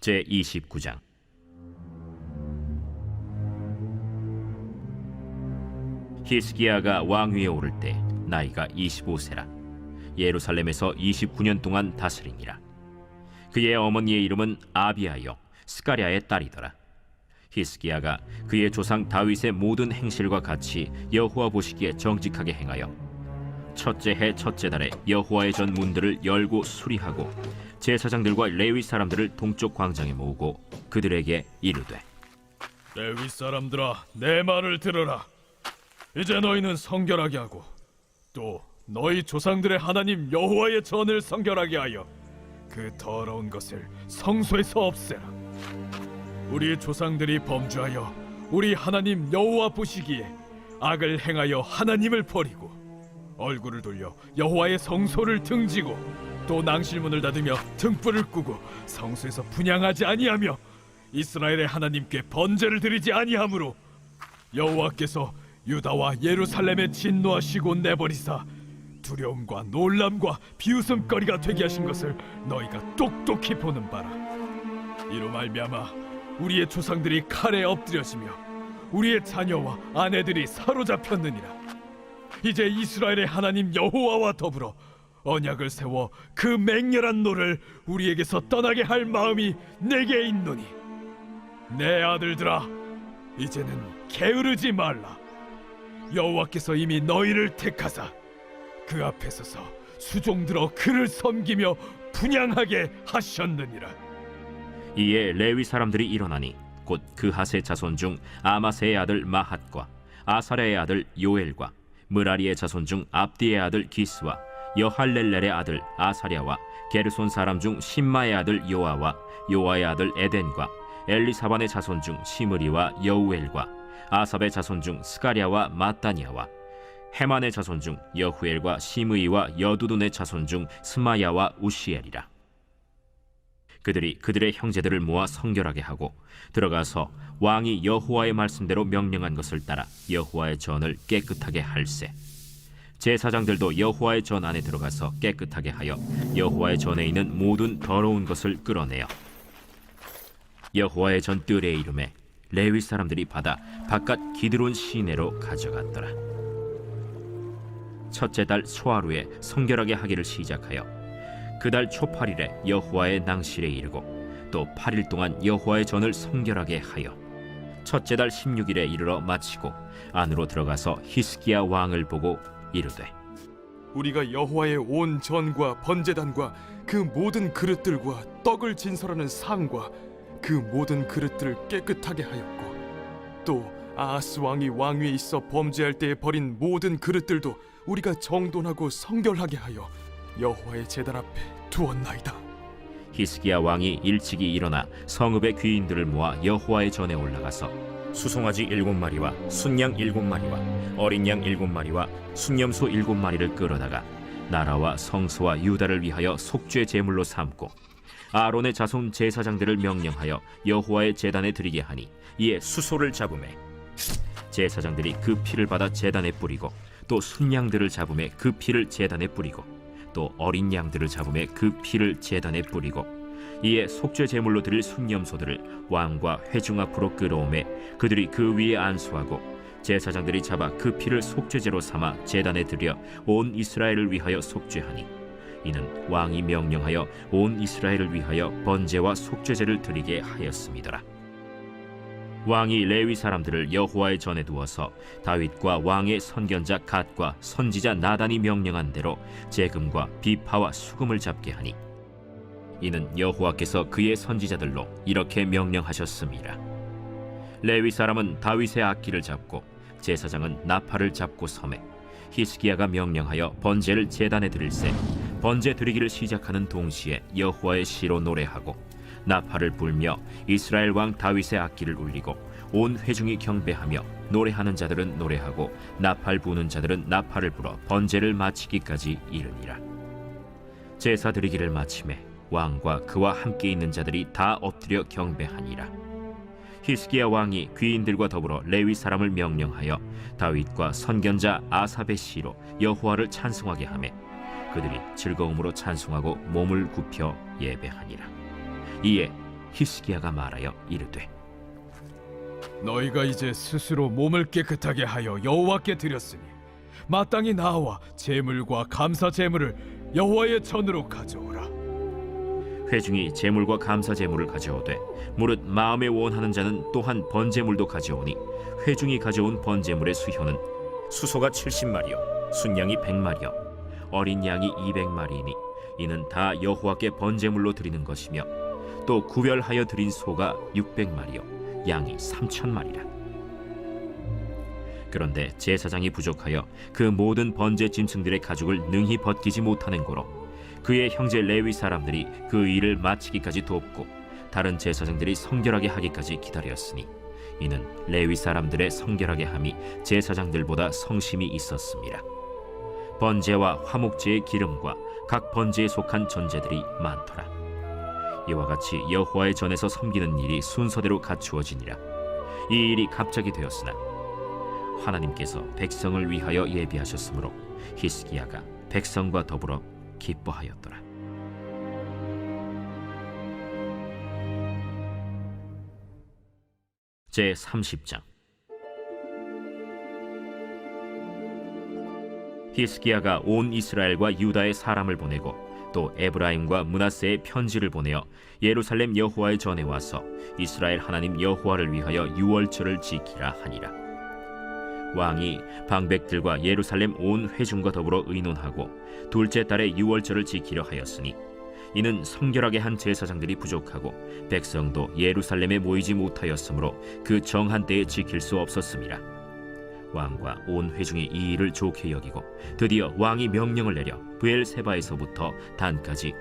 제 29장. 히스기야가 왕위에 오를 때 나이가 25세라. 예루살렘에서 29년 동안 다스리니라. 그의 어머니의 이름은 아비아요 스가랴의 딸이더라. 히스기야가 그의 조상 다윗의 모든 행실과 같이 여호와 보시기에 정직하게 행하여 첫째 해 첫째 달에 여호와의 전 문들을 열고 수리하고 제사장들과 레위 사람들을 동쪽 광장에 모으고 그들에게 이르되 레위 사람들아 내 말을 들어라. 이제 너희는 성결하게 하고 또 너희 조상들의 하나님 여호와의 전을 성결하게 하여 그 더러운 것을 성소에서 없애라. 우리 조상들이 범죄하여 우리 하나님 여호와 보시기에 악을 행하여 하나님을 버리고 얼굴을 돌려 여호와의 성소를 등지고 또 낭실문을 닫으며 등불을 끄고 성소에서 분양하지 아니하며 이스라엘의 하나님께 번제를 드리지 아니하므로 여호와께서 유다와 예루살렘에 진노하시고 내버리사 두려움과 놀람과 비웃음거리가 되게 하신 것을 너희가 똑똑히 보는 바라. 이로 말미암아 우리의 조상들이 칼에 엎드려지며 우리의 자녀와 아내들이 사로잡혔느니라 이제 이스라엘의 하나님 여호와와 더불어 언약을 세워 그 맹렬한 노를 우리에게서 떠나게 할 마음이 내게 있노니. 내 아들들아 이제는 게으르지 말라. 여호와께서 이미 너희를 택하사 그 앞에 서서 수종들어 그를 섬기며 분양하게 하셨느니라. 이에 레위 사람들이 일어나니 곧 그하세 자손 중 아마세의 아들 마핫과 아사랴의 아들 요엘과 무라리의 자손 중 압디의 아들 기스와 여할렐렐의 아들 아사랴와 게르손 사람 중 신마의 아들 요아와 요아의 아들 에덴과 엘리사반의 자손 중 시므리와 여우엘과 아삽의 자손 중 스가랴와 마따니아와 헤만의 자손 중 여후엘과 시므이와 여두둔의 자손 중 스마야와 우시엘이라 그들이 그들의 형제들을 모아 성결하게 하고 들어가서 왕이 여호와의 말씀대로 명령한 것을 따라 여호와의 전을 깨끗하게 할세. 제사장들도 여호와의 전 안에 들어가서 깨끗하게 하여 여호와의 전에 있는 모든 더러운 것을 끌어내어 여호와의 전 뜰에 이름에 레위 사람들이 받아 바깥 기드론 시내로 가져갔더라. 첫째 달 소하루에 성결하게 하기를 시작하여 그달 초팔일에 여호와의 낭실에 이르고 또 8일 동안 여호와의 전을 성결하게 하여 첫째 달 16일에 이르러 마치고 안으로 들어가서 히스기야 왕을 보고 이르되 우리가 여호와의 온 전과 번제단과 그 모든 그릇들과 떡을 진설하는 상과 그 모든 그릇들을 깨끗하게 하였고 또 아하스 왕이 왕위에 있어 범죄할 때에 버린 모든 그릇들도 우리가 정돈하고 성결하게 하여 여호와의 제단 앞에 두었나이다. 히스기야 왕이 일찍이 일어나 성읍의 귀인들을 모아 여호와의 전에 올라가서 수송아지 일곱 마리와 순양 일곱 마리와 어린 양 일곱 마리와 순염소 일곱 마리를 끌어다가 나라와 성소와 유다를 위하여 속죄 제물로 삼고 아론의 자손 제사장들을 명령하여 여호와의 제단에 드리게 하니 이에 수소를 잡음에 제사장들이 그 피를 받아 제단에 뿌리고 또 순양들을 잡음에 그 피를 제단에 뿌리고 또 어린 양들을 잡음에 그 피를 제단에 뿌리고 이에 속죄 제물로 드릴 순념소들을 왕과 회중 앞으로 끌어오매 그들이 그 위에 안수하고 제사장들이 잡아 그 피를 속죄제로 삼아 제단에 드려 온 이스라엘을 위하여 속죄하니 이는 왕이 명령하여 온 이스라엘을 위하여 번제와 속죄제를 드리게 하였음이더라. 왕이 레위 사람들을 여호와의 전에 두어서 다윗과 왕의 선견자 갓과 선지자 나단이 명령한 대로 재금과 비파와 수금을 잡게 하니 이는 여호와께서 그의 선지자들로 이렇게 명령하셨음이라. 레위 사람은 다윗의 악기를 잡고 제사장은 나팔을 잡고 섬에 히스기야가 명령하여 번제를 제단에 드릴세 번제 드리기를 시작하는 동시에 여호와의 시로 노래하고 나팔을 불며 이스라엘 왕 다윗의 악기를 울리고 온 회중이 경배하며 노래하는 자들은 노래하고 나팔 부는 자들은 나팔을 불어 번제를 마치기까지 이르니라. 제사 드리기를 마침에 왕과 그와 함께 있는 자들이 다 엎드려 경배하니라. 히스기야 왕이 귀인들과 더불어 레위 사람을 명령하여 다윗과 선견자 아삽의 시로 여호와를 찬송하게 하매 그들이 즐거움으로 찬송하고 몸을 굽혀 예배하니라 이에 히스기야가 말하여 이르되 너희가 이제 스스로 몸을 깨끗하게 하여 여호와께 드렸으니 마땅히 나와 제물과 감사 제물을 여호와의 전으로 가져오라. 회중이 제물과 감사 제물을 가져오되 무릇 마음에 원하는 자는 또한 번제물도 가져오니 회중이 가져온 번제물의 수효는 수소가 70마리요 순양이 100마리요 어린 양이 200마리이니 이는 다 여호와께 번제물로 드리는 것이며 또 구별하여 드린 소가 600마리요 양이 3천마리라 그런데 제사장이 부족하여 그 모든 번제 짐승들의 가죽을 능히 벗기지 못하는 고로 그의 형제 레위 사람들이 그 일을 마치기까지 돕고 다른 제사장들이 성결하게 하기까지 기다렸으니 이는 레위 사람들의 성결하게 함이 제사장들보다 성심이 있었습니다. 번제와 화목제의 기름과 각 번제에 속한 전제들이 많더라. 이와 같이 여호와의 전에서 섬기는 일이 순서대로 갖추어지니라. 이 일이 갑자기 되었으나 하나님께서 백성을 위하여 예비하셨으므로 히스기야가 백성과 더불어 기뻐하였더라. 제 30장 히스기야가 온 이스라엘과 유다의 사람을 보내고 또 에브라임과 문하세의 편지를 보내어 예루살렘 여호와의 전에 와서 이스라엘 하나님 여호와를 위하여 유월절을 지키라 하니라. 왕이 방백들과 예루살렘 온 회중과 더불어 의논하고 둘째 달에 유월절을 지키려 하였으니 이는 성결하게 한 제사장들이 부족하고 백성도 예루살렘에 모이지 못하였으므로 그 정한 때에 지킬 수 없었습니다. 왕과 온 회중이 이 일을 좋게 여기고 드디어 왕이 명령을 내려 브엘세바에서부터 단까지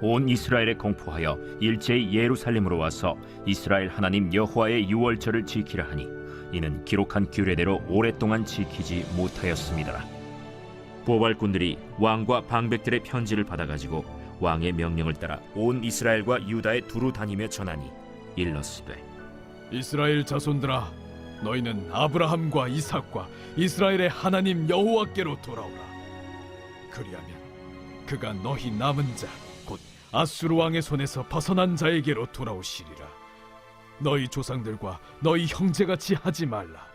온 이스라엘에 공포하여 일제히 예루살렘으로 와서 이스라엘 하나님 여호와의 유월절을 지키라 하니 이는 기록한 규례대로 오랫동안 지키지 못하였습니다. 보발꾼들이 왕과 방백들의 편지를 받아가지고 왕의 명령을 따라 온 이스라엘과 유다에 두루 다니며 전하니 일러스되 이스라엘 자손들아 너희는 아브라함과 이삭과 이스라엘의 하나님 여호와께로 돌아오라. 그리하면 그가 너희 남은 자 곧 아수르 왕의 손에서 벗어난 자에게로 돌아오시리라. 너희 조상들과 너희 형제같이 하지 말라.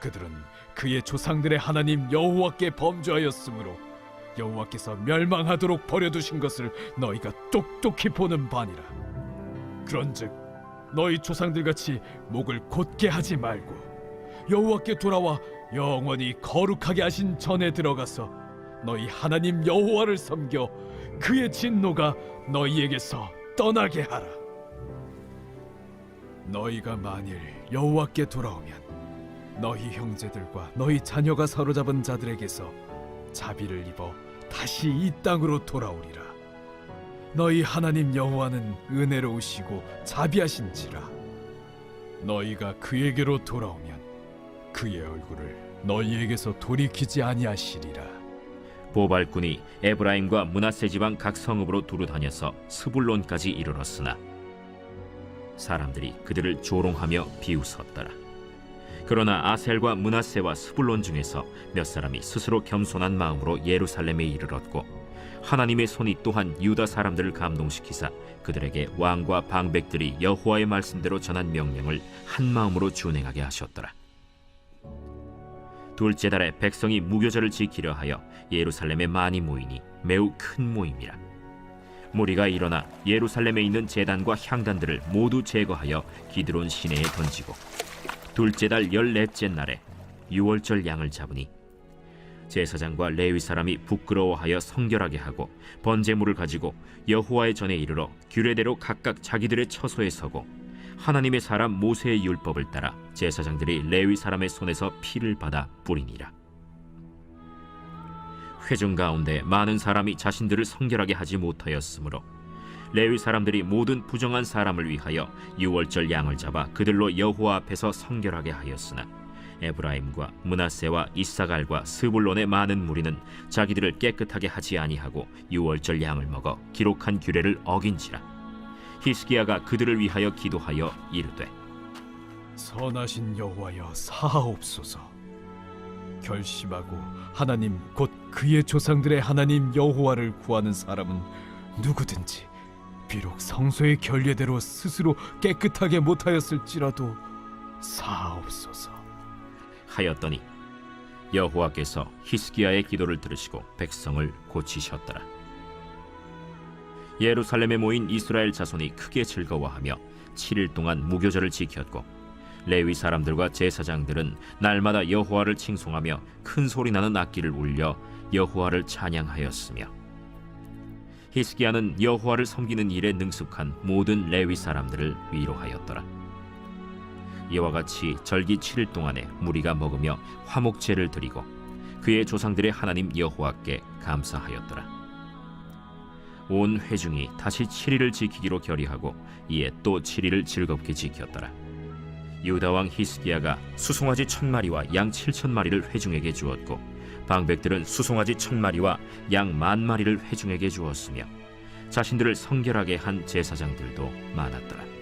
그들은 그의 조상들의 하나님 여호와께 범죄하였으므로 여호와께서 멸망하도록 버려두신 것을 너희가 똑똑히 보는 바니라. 그런즉 너희 조상들 같이 목을 곧게 하지 말고 여호와께 돌아와 영원히 거룩하게 하신 전에 들어가서 너희 하나님 여호와를 섬겨 그의 진노가 너희에게서 떠나게 하라. 너희가 만일 여호와께 돌아오면 너희 형제들과 너희 자녀가 사로잡은 자들에게서 자비를 입어 다시 이 땅으로 돌아오리라. 너희 하나님 여호와는 은혜로우시고 자비하신지라 너희가 그에게로 돌아오면 그의 얼굴을 너희에게서 돌이키지 아니하시리라 보발꾼이 에브라임과 문하세 지방 각 성읍으로 두루 다녀서 스불론까지 이르렀으나 사람들이 그들을 조롱하며 비웃었더라. 그러나 아셀과 문하세와 스불론 중에서 몇 사람이 스스로 겸손한 마음으로 예루살렘에 이르렀고 하나님의 손이 또한 유다 사람들을 감동시키사 그들에게 왕과 방백들이 여호와의 말씀대로 전한 명령을 한 마음으로 준행하게 하셨더라. 둘째 달에 백성이 무교절을 지키려 하여 예루살렘에 많이 모이니 매우 큰 모임이라. 무리가 일어나 예루살렘에 있는 제단과 향단들을 모두 제거하여 기드론 시내에 던지고 둘째 달 열넷째 날에 유월절 양을 잡으니 제사장과 레위 사람이 부끄러워하여 성결하게 하고 번제물을 가지고 여호와의 전에 이르러 규례대로 각각 자기들의 처소에 서고 하나님의 사람 모세의 율법을 따라 제사장들이 레위 사람의 손에서 피를 받아 뿌리니라. 회중 가운데 많은 사람이 자신들을 성결하게 하지 못하였으므로 레위 사람들이 모든 부정한 사람을 위하여 유월절 양을 잡아 그들로 여호와 앞에서 성결하게 하였으나 에브라임과 문하세와 이사갈과 스불론의 많은 무리는 자기들을 깨끗하게 하지 아니하고 유월절 양을 먹어 기록한 규례를 어긴지라 히스기야가 그들을 위하여 기도하여 이르되 선하신 여호와여 사하옵소서 결심하고 하나님 곧 그의 조상들의 하나님 여호와를 구하는 사람은 누구든지 비록 성소의 결례대로 스스로 깨끗하게 못하였을지라도 사옵소서. 하였더니 여호와께서 히스기야의 기도를 들으시고 백성을 고치셨더라. 예루살렘에 모인 이스라엘 자손이 크게 즐거워하며 7일 동안 무교절을 지켰고 레위 사람들과 제사장들은 날마다 여호와를 칭송하며 큰 소리 나는 악기를 울려 여호와를 찬양하였으며 히스기야는 여호와를 섬기는 일에 능숙한 모든 레위 사람들을 위로하였더라. 이와 같이 절기 7일 동안에 무리가 먹으며 화목제를 드리고 그의 조상들의 하나님 여호와께 감사하였더라. 온 회중이 다시 7일을 지키기로 결의하고 이에 또 7일을 즐겁게 지켰더라. 유다 왕 히스기야가 수송아지 천 마리와 양 칠천 마리를 회중에게 주었고 방백들은 수송아지 천 마리와 양 만 마리를 회중에게 주었으며 자신들을 성결하게 한 제사장들도 많았더라.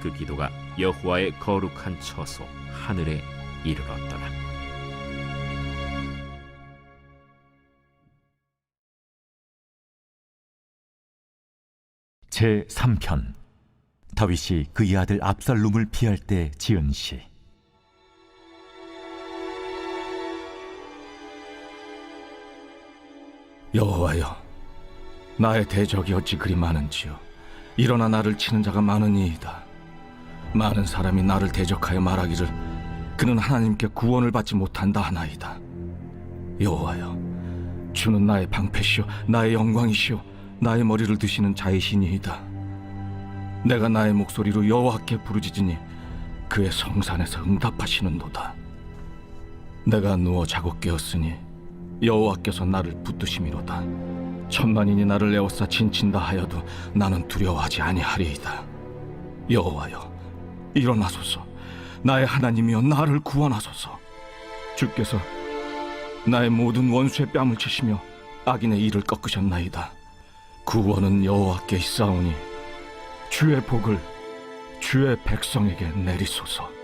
그 기도가 여호와의 거룩한 처소 하늘에 이르렀더라. 제 3편 다윗이 그의 아들 압살롬을 피할 때 지은 시 여호와여, 나의 대적이 어찌 그리 많은지요? 일어나 나를 치는 자가 많으니이다. 많은 사람이 나를 대적하여 말하기를 그는 하나님께 구원을 받지 못한다 하나이다. 여호와여, 주는 나의 방패시오, 나의 영광이시오, 나의 머리를 드시는 자이시니이다. 내가 나의 목소리로 여호와께 부르짖으니 그의 성산에서 응답하시는도다. 내가 누워 자고 깨었으니 여호와께서 나를 붙드심이로다. 천만인이 나를 에워싸 진친다 하여도 나는 두려워하지 아니하리이다. 여호와여, 일어나소서. 나의 하나님이여 나를 구원하소서. 주께서 나의 모든 원수의 뺨을 치시며 악인의 이를 꺾으셨나이다. 구원은 여호와께 있사오니 주의 복을 주의 백성에게 내리소서.